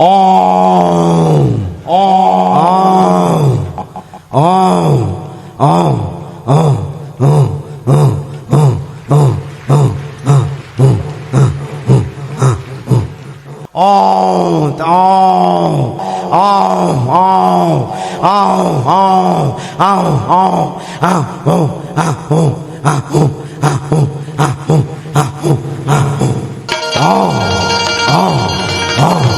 어, 어, 어, 어, 어, 어, 어, 어, 어, 어, 어, 아우 아우 아우 아우 아우 아우 아우 아우 아우 아우 아우 아우 아우 아우 아우 아우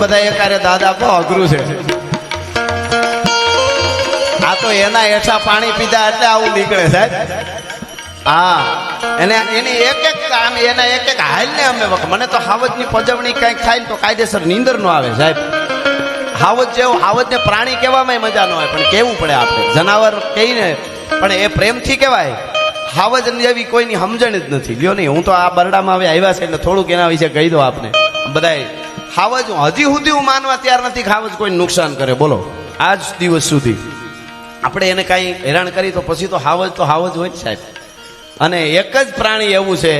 બધા એકારે દાદા બહુ અઘરું છે. આ તો એના હેઠા પાણી પીધા એટલે આવું નીકળે સાહેબ. હા, એને એની એક એક આમ એના એક એક હાલ ને અમે વખત મને તો હાવજની પજવણી કંઈક થાય ને તો કાયદેસર નીંદર નો આવે સાહેબ. હાવજ જેવું, હાવજને પ્રાણી કહેવામાં મજા ન આવે, પણ કેવું પડે આપણે? જનાવર કહીને, પણ એ પ્રેમથી કહેવાય. હાવજ જેવી કોઈની સમજણ જ નથી. લ્યો નહીં હું તો આ બરડામાં હવે આવ્યા છે એટલે થોડુંક એના વિશે કહી દો આપને. બધાય હાવજ હજી સુધી હું માનવા તૈયાર નથી, ખાવજ કોઈ નુકસાન કરે. બોલો, આજ દિવસ સુધી. આપણે એને કાંઈ હેરાન કરી તો પછી તો હાવજ તો હાવજ હોય જ સાહેબ. અને એક જ પ્રાણી એવું છે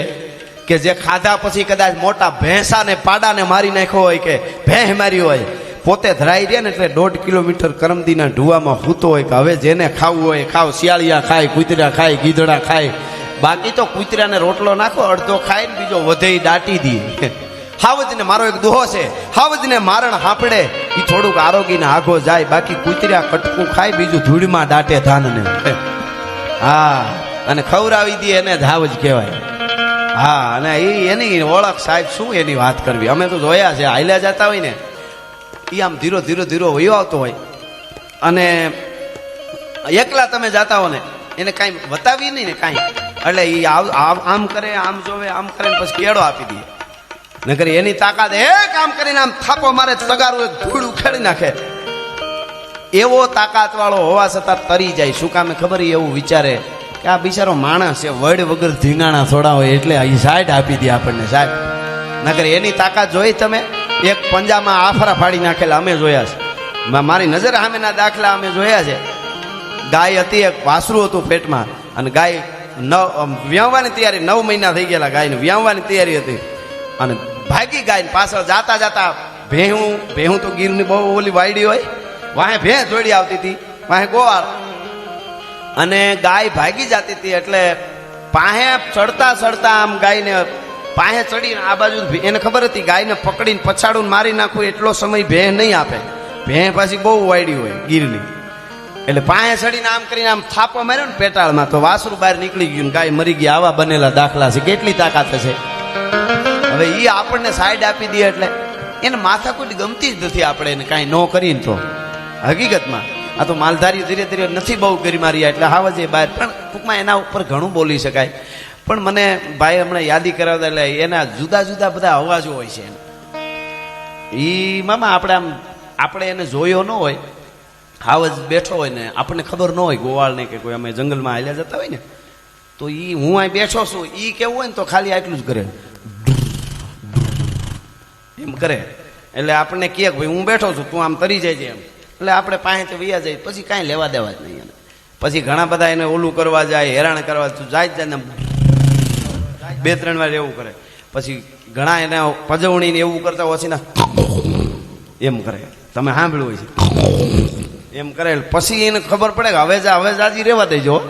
કે જે ખાધા પછી કદાચ મોટા ભેંસાને, પાડાને મારી નાખ્યો હોય કે ભેંસ મારી હોય, પોતે ધરાઈ રહ્યા ને એટલે દોઢ કિલોમીટર કરમદીના ઢુવામાં હૂતો હોય કે હવે જેને ખાવું હોય ખાવ, શિયાળિયા ખાય, કૂતરા ખાય, ગીધડા ખાય. બાકી તો કૂતરાને રોટલો નાખો, અડધો ખાય ને બીજો વધે દાટી દે. હાવજને મારો એક દુહો છે. હાવજને મારણ હાંપડે. એ થોડુંક આરોગીને આઘો જાય. બાકી કૂતરા કટકું ખાય, બીજું ધૂળમાં દાટે ધાનને. હા, અને ખવડાવી દે એને ધાવજ કહેવાય. હા, અને એ એની ઓળખ સાહેબ શું એની વાત કરવી? અમે તો જોયા છે, હાલ્યા જતા હોય ને એ આમ ધીરો ધીરો ધીરો વયો આવતો હોય. અને એકલા તમે જાતા હો ને, એને કાંઈ બતાવી નહીં ને કાંઈ. એટલે એ આમ કરે, આમ જોવે, આમ કરે પછી કેળો આપી દે. નકર એની તાકાત એ કામ કરીને આમ થાપો મારે તગારું એક ધૂળ ઉખેડી નાખે. એવો તાકાત વાળો હોવા છતાં તરી જાય. શું કામે ખબર એવું વિચારે કે આ બિચારો માણસ છે, વડ વગર ધીંગાણા થોડા હોય એટલે અહીં સાઈડ આપી દે આપણને સાહેબ. નગર એની તાકાત જોઈ તમે? એક પંજામાં આફરા ફાડી નાખેલા અમે જોયા છે. મારી નજર સામેના દાખલા અમે જોયા છે. ગાય હતી એક વાસરું હતું પેટમાં. અને ગાય નવ વ્યાવવાની તૈયારી નવ મહિના થઈ ગયેલા ગાયને. વ્યાવવાની તૈયારી હતી. અને ભાગી ગાય પાછળ જાતા જાતા ભેહું ભેહું તો ગીરની બહુ ઓલી વાયડી હોય, વાહે ભેં જોડી આવતી હતી, વાહે ગોવાળ. અને ગાય ભાગી જતી હતી એટલે પાહે ચડતા ચડતા આમ ગાયને પાહે ચડીને આ બાજુ એને ખબર હતી ગાયને પકડીને પછાડું મારી નાખવું એટલો સમય ભેં નહીં આપે. ભેં પાછી બહુ વાયડી હોય ગીરની. એટલે પાહે ચડીને આમ કરીને આમ થાપો માર્યો ને પેટાળમાં, તો વાસરું બહાર નીકળી ગયું ગાય મરી ગઈ આવા બનેલા દાખલા છે. કેટલી તાકાત છે. હવે એ આપણને સાઈડ આપી દે એટલે એને માથાકૂટ ગમતી જ નથી આપણે એને કાંઈ ન કરીને તો. હકીકતમાં આ તો માલધારી ધીરે ધીરે નથી બહુ કરી મારી એટલે હાવ જે બહાર. પણ ટૂંકમાં એના ઉપર ઘણું બોલી શકાય. પણ મને ભાઈ હમણાં યાદી કરાવતા એટલે એના જુદા જુદા બધા અવાજો હોય છે એ મામા આપણે આમ, આપણે એને જોયો ન હોય, હાવ જ બેઠો હોય ને, આપણને ખબર ન હોય ગોવાળને કે કોઈ અમે જંગલમાં હાલ્યા જતા હોય ને. તો એ હું અહીં બેઠો છું એ કેવું હોય ને તો ખાલી આટલું જ કરે. એમ કરે. એટલે આપણને કહે કે ભાઈ, હું બેઠો છું, તું આમ તરી જાય છે એમ. એટલે આપણે પાસેથી વૈયા જાય, પછી કાંઈ લેવા દેવા જ નહીં એને. પછી ઘણા બધા એને ઓલું કરવા જાય, હેરાન કરવા તું જાય જ જાય બે, ત્રણ વાર એવું કરે. પછી ઘણા એને પજવણીને એવું કરતા હોય છે ને, એમ કરે. તમે સાંભળ્યું હોય છે. એમ કરે. પછી એને ખબર પડે કે હવે હવે જાજી રહેવા દેજો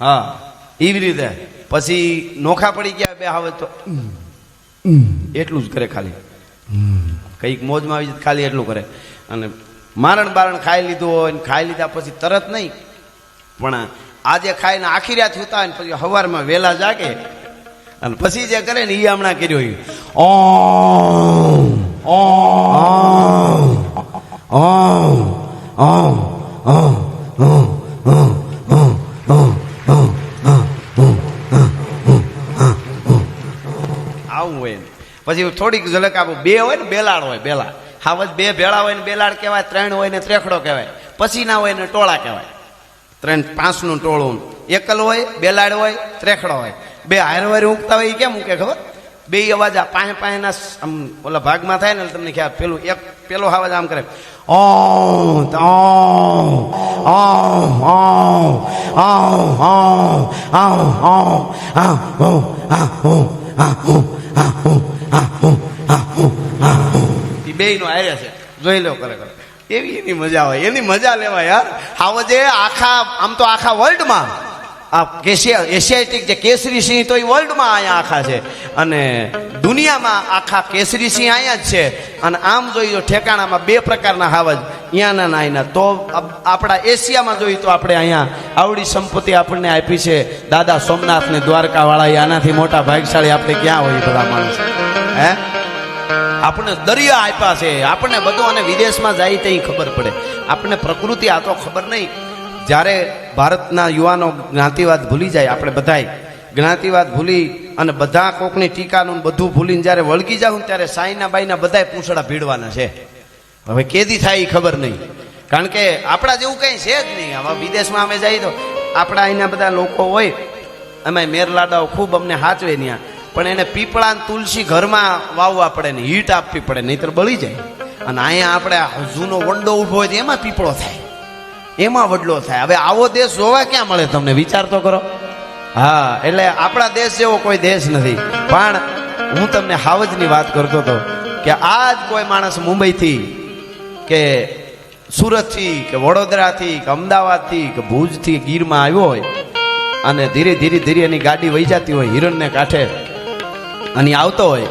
હા. એવી રીતે. પછી નોખા પડી ગયા, બે હવે તો એટલું જ કરે ખાલી. કંઈક મોજમાં આવી જાય ખાલી એટલું કરે. અને મારણ બારણ ખાઈ લીધું હોય ને ખાઈ લીધા પછી તરત નહીં. પણ આજે ખાઈને આખી રાત સુતા ને પછી સવારમાં વહેલા જાગે. અને પછી જે કરે ને એ હમણાં કર્યો ઓ ઓ ઓ ઓ ઓ ઓમ. પછી થોડીક ઝલક આપું બે હોય ને બેલાડ હોય બેલાડ હાવજ બે ભેળા હોય ને બેલાડ કહેવાય ત્રણ હોય ને ત્રેખડો કહેવાય પછી ના હોય ને ટોળા કહેવાય ત્રણ પાંચનું ટોળું એકલ હોય બેલાડ હોય ત્રેખડો હોય બે હારવારી ઊંઘતા હોય એ કેમ ઊંઘે ખબર બે અવાજ આ પાસે પાસેના આમ ઓલા ભાગમાં થાય ને તમને ખ્યાલ પેલું એક પેલો અવાજ આમ કરે ઓ ઓ ઓ ઓ ઓ ઓ એ બે નો આવ્યા છે. જોઈ લો ખરેખર. એવી એની મજા હોય. એની મજા લેવા યાર. આવજે આખા, આમ તો આખા વર્લ્ડમાં આ કેશિયા, એશિયાટિક જે કેસરી સિંહ તો એ વર્લ્ડમાં અહીંયા આખા છે. અને દુનિયામાં આખા કેસરી સિંહ અહીંયા જ છે. અને આમ જોઈએ તો ઠેકાણામાં બે પ્રકારના હાવજ. અહીંયાના ના અહીંના તો આપણા એશિયામાં જોઈએ તો આપણે અહીંયા આવડી સંપત્તિ આપણને આપી છે. દાદા સોમનાથ ને દ્વારકાવાળા આનાથી મોટા ભાગશાળી આપણે ક્યાં હોય બધા માણસ? હે? આપણને દરિયા આપ્યા છે. આપણને બધું અને વિદેશમાં જાય તે ખબર પડે. આપણને પ્રકૃતિ આ તો ખબર નહીં. જ્યારે ભારતના યુવાનો જ્ઞાતિવાદ ભૂલી જાય, આપણે બધાય જ્ઞાતિવાદ ભૂલી અને બધા કોકની ટીકાનું બધું ભૂલીને જ્યારે વળગી જાઉં ત્યારે સાઈના બાઈના બધાય પૂંછડા ભીડવાના છે. હવે કેદી થાય એ ખબર નહીં. કારણ કે આપણા જેવું કંઈ છે જ નહીં. હવે વિદેશમાં અમે જઈએ તો આપણા અહીંના બધા લોકો હોય અમે મેરલાડાઓ ખૂબ અમને હાચવે ત્યાં પણ એને પીપળા તુલસી ઘરમાં વાવવા પડે ને હીટ આપવી પડે, નહીતર બળી જાય. અને અહીંયા આપણે જૂનો વંડો ઊભો હોય તો એમાં પીપળો થાય. એમાં વડલો થાય. હવે આવો દેશ જોવા ક્યાં મળે તમને? વિચાર તો કરો. હા, એટલે આપણા દેશ જેવો કોઈ દેશ નથી. પણ હું તમને હાવજની વાત કરતો હતો કે આજ કોઈ માણસ મુંબઈથી કે સુરતથી કે વડોદરાથી કે અમદાવાદથી કે ભુજથી ગીરમાં આવ્યો હોય અને ધીરે ધીરે ધીરે એની ગાડી વહી જતી હોય હિરણને કાંઠે અને આવતો હોય,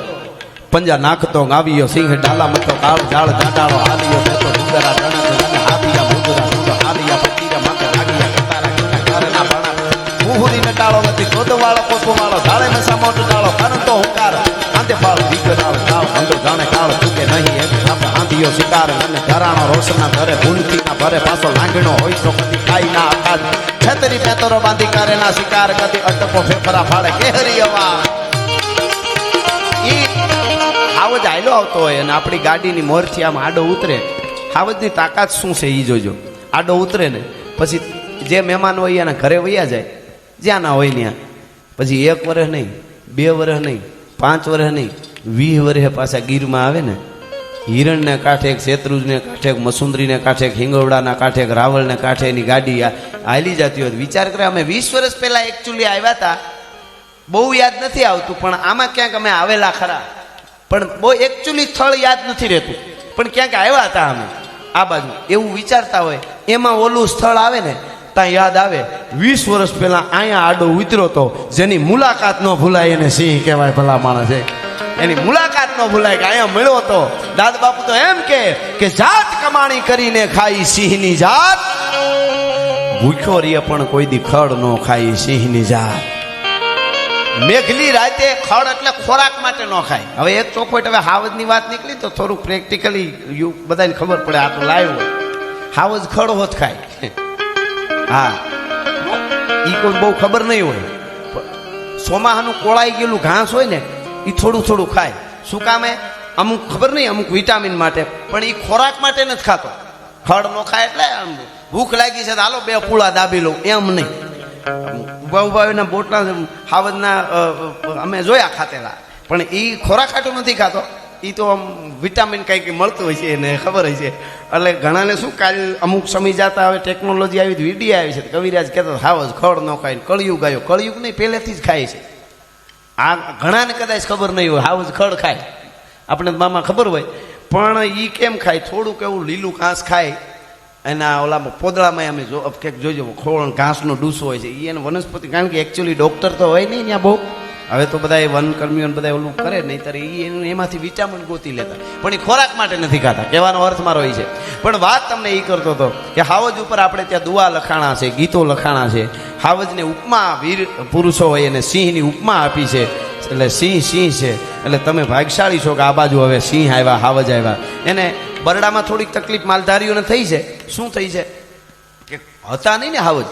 પંજા નાખતો, ગાવ્યો, સિંહ ડાલા મતો કાળ ઝાડ ઝાડાળો હાલિયો નથી ગોદવાળો પોપો વાળો ધાળે નસા મોટો ડાળો કાનતો હુંકાર. આંતે ફાળ દીકરાળ કાળ અંધો જાણે કાળ ચૂકે નહીં. એક થાપ આંધિયો શિકાર અને ધરાણો રોશના ઘરે ભૂલથી ના ભરે પાછો લાંગણો હોય તો કદી ખાઈ ના આકાશ છતરી પેતરો બાંધી કરે ના શિકાર કદી અટકો ફેફરા ફાડે કેહરી અવાજ. ઈ હાવજ આયલો આવતો હોય અને આપણી ગાડીની મોરથી આમ આડો ઉતરે. આવજની તાકાત શું છે એ જોજો. આડો ઉતરે ને. પછી જે મહેમાન હોય એના ઘરે વૈયા જાય. જ્યાં ના હોય ત્યાં પછી એક વર્ષ નહીં, બે વર્ષ નહીં, પાંચ વર્ષ નહીં, વીસ વર્ષે પાછા ગીરમાં આવે ને, હિરણને કાંઠે એક શેત્રુજને કાંઠે એક મસુંદરીને કાંઠે એક હિંગવડાના કાંઠે એક રાવળને કાંઠે એની ગાડી હાલી જતી હોય. વિચાર કરે, અમે વીસ વર્ષ પહેલાં એકચ્યુઅલી આવ્યા હતા. બહુ યાદ નથી આવતું, પણ આમાં ક્યાંક અમે આવેલા ખરા. પણ બહુ એકચ્યુઅલી સ્થળ યાદ નથી રહેતું. પણ ક્યાંક આવ્યા હતા અમે આ બાજુ. એવું વિચારતા હોય, એમાં ઓલું સ્થળ આવે ને ત્યાં યાદ આવે, વીસ વર્ષ પહેલા અહીંયા આડો ઉતર્યો તો જેની મુલાકાત ન ભૂલાય એને સિંહ કહેવાય ભલા માણસ. એની મુલાકાત ન ભૂલાય કે અહીંયા મળ્યો તો દાદ બાપુ તો એમ કે કે જાત કમાણી કરીને ખાઈ સિંહની જાત. ભૂખ્યો રીએ પણ કોઈ દી ખડ ન ખાઈ સિંહની જાત. મેઘલી રાતે ખડ એટલે ખોરાક માટે ન ખાય. હવે એક ચોખવટ, હવે હાવજની વાત નીકળી તો થોડુંક પ્રેક્ટિકલી બધાને ખબર પડે આ તો લાઈવ હાવજ ખડ હોત ખાય. હા. એ કોઈ બહુ ખબર નહીં હોય. સોમાહાનું કોળાઈ ગયેલું ઘાસ હોય ને એ થોડું થોડું ખાય. શું કામે અમુક ખબર નહીં, અમુક વિટામિન માટે. પણ એ ખોરાક માટે નથી ખાતો. ખડ નો ખાય એટલે આમ ભૂખ લાગી છે હાલો બે પૂળા દાબી લઉં. એમ નહીં. ઊભા ઊભા એના બોટલા હાવજના અમે જોયા ખાતેલા. પણ એ ખોરાક ખાટું નથી ખાતો. એ તો આમ વિટામિન કંઈક મળતું હોય છે એને ખબર હોય છે. એટલે ઘણાને શું કાલ અમુક સમય જતા હવે ટેકનોલોજી આવી વીડિયો આવી છે. કવિરાજ કહેતો હાવજ ખડ ન ખાય કળિયુગ આવ્યો. કળિયુગ નહીં, પહેલેથી જ ખાય છે. આ ઘણાને કદાચ ખબર નહીં હોય હાવજ ખડ ખાય. આપણે મામા ખબર હોય. પણ એ કેમ ખાય? થોડુંક એવું લીલું ઘાસ ખાય. એના ઓલામાં પોદળામાં અમે જો કંઈક જોજો, ખોળ ઘાસનો ડૂસો હોય છે. એને વનસ્પતિ, કારણ કે એકચ્યુઅલી ડૉક્ટર તો હોય નહીં ત્યાં બહુ. હવે તો બધા વનકર્મીઓ ને બધા ઓલું કરે નહીંતર એ એનું એમાંથી વિટામિન ગોતી લેતા. પણ એ ખોરાક માટે નથી ખાતા. કહેવાનો અર્થ મારો એ છે. પણ વાત તમને એ કરતો હતો કે હાવજ ઉપર આપણે ત્યાં દુઆ લખાણા છે, ગીતો લખાણા છે. હાવજને ઉપમા વીર પુરુષો હોય એને સિંહની ઉપમા આપી છે. એટલે સિંહ સિંહ છે. એટલે તમે ભાગશાળી છો કે આ બાજુ હવે સિંહ આવ્યા, હાવજ આવ્યા. એને બરડામાં થોડીક તકલીફ માલધારીઓને થઈ છે. શું થઈ છે? કે હતા નહીં ને હાવજ.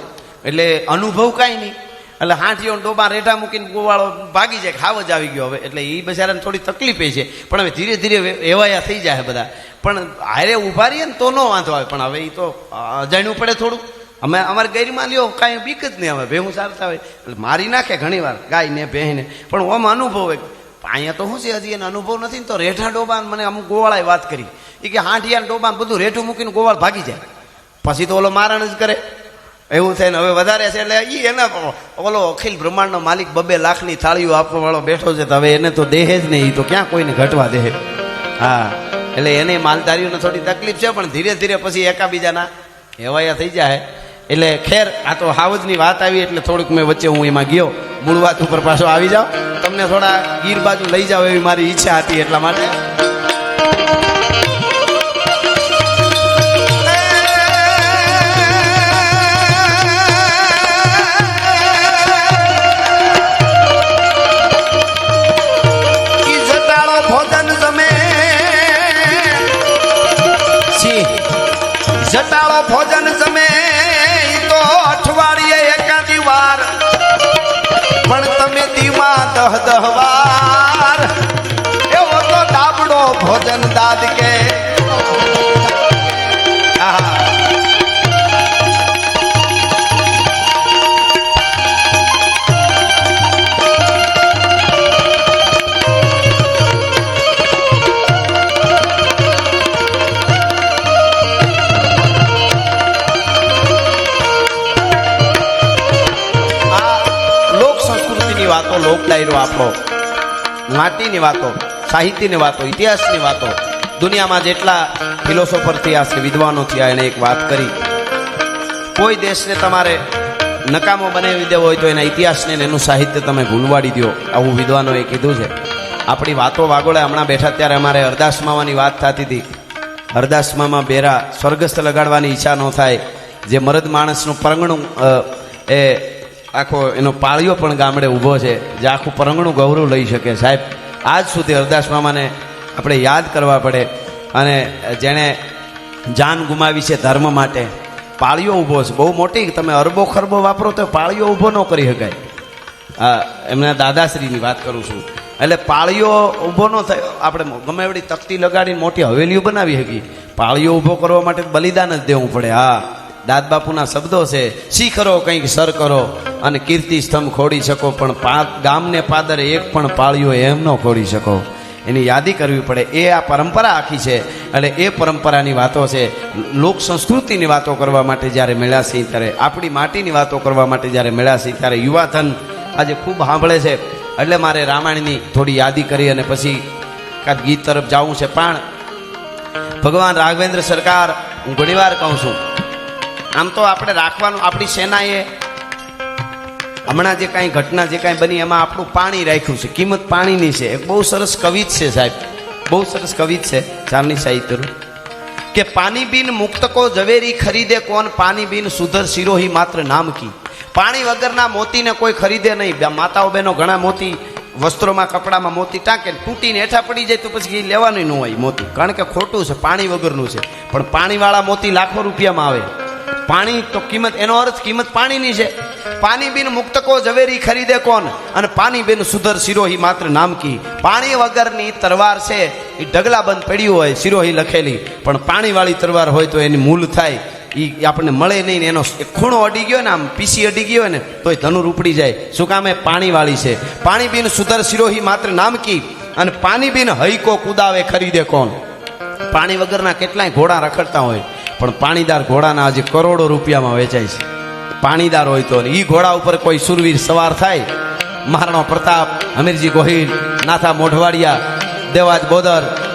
એટલે અનુભવ કાંઈ નહીં. એટલે હાંઠીઓ ડોબા રેઢા મૂકીને ગોવાળો ભાગી જાય ખાવ જ આવી ગયો હવે. એટલે એ બચારાને થોડી તકલીફ એ છે. પણ હવે ધીરે ધીરે એવાયા થઈ જાય બધા. પણ હારે ઊભા રહીએ ને તો ન વાંધો આવે. પણ હવે એ તો અજાણ્યું પડે થોડું. અમે, અમારે ગેરીમાં લ્યો, કાંઈ બીક જ નહીં અમે ભેહું સારતા હોય. એટલે મારી નાખે ઘણી વાર ગાય ને ભેંને. પણ ઓમ અનુભવ હોય અહીંયા તો શું છે? હજી એને અનુભવ નથી ને તો રેઠા ડોબા મને અમુક ગોવાળાએ વાત કરી. એ કે હાંઠિયા ડોબા બધું રેઠું મૂકીને ગોવાળ ભાગી જાય. પછી તો ઓલો મારણ જ કરે. એવું થાય ને હવે વધારે છે એટલે એ એના ઓલો અખિલ બ્રહ્માંડનો માલિક બબે લાખની થાળીઓ આપવા વાળો બેઠો છે તો હવે એને તો દેહે જ નહીં તો ક્યાં કોઈને ઘટવા દે? હા, એટલે એને માલધારીઓને થોડી તકલીફ છે, પણ ધીરે ધીરે પછી એકાબીજાના હેવાયા થઈ જાય. એટલે ખેર, આ તો હાવજની વાત આવી એટલે થોડુંક મેં વચ્ચે હું એમાં ગયો. મૂળ વાત ઉપર પાછો આવી જાઓ. તમને થોડા ગીર બાજુ લઈ જાઓ એવી મારી ઈચ્છા હતી એટલા માટે. ભોજન જમે તો અઠવાડિયે એકાદી વાર. પણ તમે દીમાં દહ દહ વાર. એવો તો ડાબડો ભોજન દાદ કે સંસ્કૃતિની વાતો લોક ડાયરો આપણો માટીની વાતો, સાહિત્યની વાતો, ઇતિહાસની વાતો, દુનિયામાં જેટલા ફિલોસોફર થયા છે, વિદ્વાનો થયા, એને એક વાત કરી. કોઈ દેશને તમારે નકામો બનાવી દેવો હોય તો એના ઇતિહાસને એનું સાહિત્ય તમે ભૂલવાડી દો આવું વિદ્વાનોએ કીધું છે. આપણી વાતો વાગોળે હમણાં બેઠા ત્યારે અમારે અરદાસ મામાની વાત થતી હતી. અરદાસ મામા બેરા સ્વર્ગસ્થ લગાડવાની ઈચ્છા ન થાય. જે મરદ માણસનું પરંગણું એ આખો એનો પાળિયો પણ ગામડે ઊભો છે, જે આખું પરંગણું ગૌરવ લઈ શકે. સાહેબ, આજ સુધી હરદાસ મામાને આપણે યાદ કરવા પડે અને જેણે જાન ગુમાવી છે ધર્મ માટે, પાળિયો ઊભો છે. બહુ મોટી, તમે અરબો ખરબો વાપરો તો પાળિયો ઊભો ન કરી શકાય. હા, એમના દાદાશ્રીની વાત કરું છું. એટલે પાળીઓ ઊભો ન થયો, આપણે ગમે એવડી તકતી લગાડીને મોટી હવેલીઓ બનાવી શકી પાળીઓ ઊભો કરવા માટે બલિદાન જ દેવું પડે. હા. દાદ બાપુના શબ્દો છે, શીખરો કંઈક સર કરો અને કીર્તિ સ્તંભ ખોડી શકો, પણ ગામને પાદરે એક પણ પાળ્યો એમ ન ખોડી શકો. એની યાદી કરવી પડે. એ આ પરંપરા આખી છે. એટલે એ પરંપરાની વાતો છે. લોક સંસ્કૃતિની વાતો કરવા માટે જ્યારે મેળા છીએ ત્યારે, આપણી માટીની વાતો કરવા માટે જ્યારે મેળા છીએ ત્યારે યુવાધન આજે ખૂબ સાંભળે છે. એટલે મારે રામાયણની થોડી યાદી કરી અને પછી કાંઈક ગીત તરફ જવું છે. પણ ભગવાન રાઘવેન્દ્ર સરકાર, હું ઘણીવાર કહું છું આમ તો આપણે રાખવાનું, આપણી સેનાએ હમણાં જે કાંઈ ઘટના જે કાંઈ બની, એમાં આપણું પાણી રાખ્યું છે. કિંમત પાણીની છે. એક બહુ સરસ કવિત છે સાહેબ. બહુ સરસ કવિત છે. જામની સાહિત્યનું કે પાણી બિન મુક્તકો ઝવેરી ખરીદે કોણ? પાણી બિન સુધર સિરોહી માત્ર નામ કી. પાણી વગરના મોતીને કોઈ ખરીદે નહીં. માતાઓ બહેનો ઘણા મોતી વસ્ત્રોમાં, કપડામાં મોતી ટાંકે તૂટીને હેઠા પડી જાય તો પછી લેવાનું ન હોય મોતી. કારણ કે ખોટું છે, પાણી વગરનું છે. પણ પાણીવાળા મોતી લાખો રૂપિયામાં આવે. પાણી તો કિંમત, એનો અર્થ કિંમત પાણીની છે. પાણી બિન મુક્તકો ઝવેરી ખરીદે કોણ? અને પાણી બિન સુધર સિરોહી માત્ર નામકી પાણી વગરની તરવાર છે એ ઢગલાબંધ પડ્યું હોય સિરોહી લખેલી. પણ પાણીવાળી તરવાર હોય તો એની મૂલ થાય. એ આપણને મળે નહીં ને એનો ખૂણો અડી ગયો ને આમ, પીસી અડી ગયો ને, તોય ધનુર ઉપડી જાય. શું કામ પાણીવાળી છે. પાણી બિન સુધર સિરોહી માત્ર નામકી અને પાણી બિન હૈકો કુદાવે ખરીદે કોણ? પાણી વગરના કેટલાય ઘોડા રખડતા હોય. પણ પાણીદાર ઘોડાના આજે કરોડો રૂપિયામાં વેચાય છે. પાણીદાર હોય તો એ ઘોડા ઉપર કોઈ સુરવીર સવાર થાય. મહારાણો પ્રતાપ હમીરજી ગોહિલ, નાથા મોઢવાડિયા, દેવાજ બોદર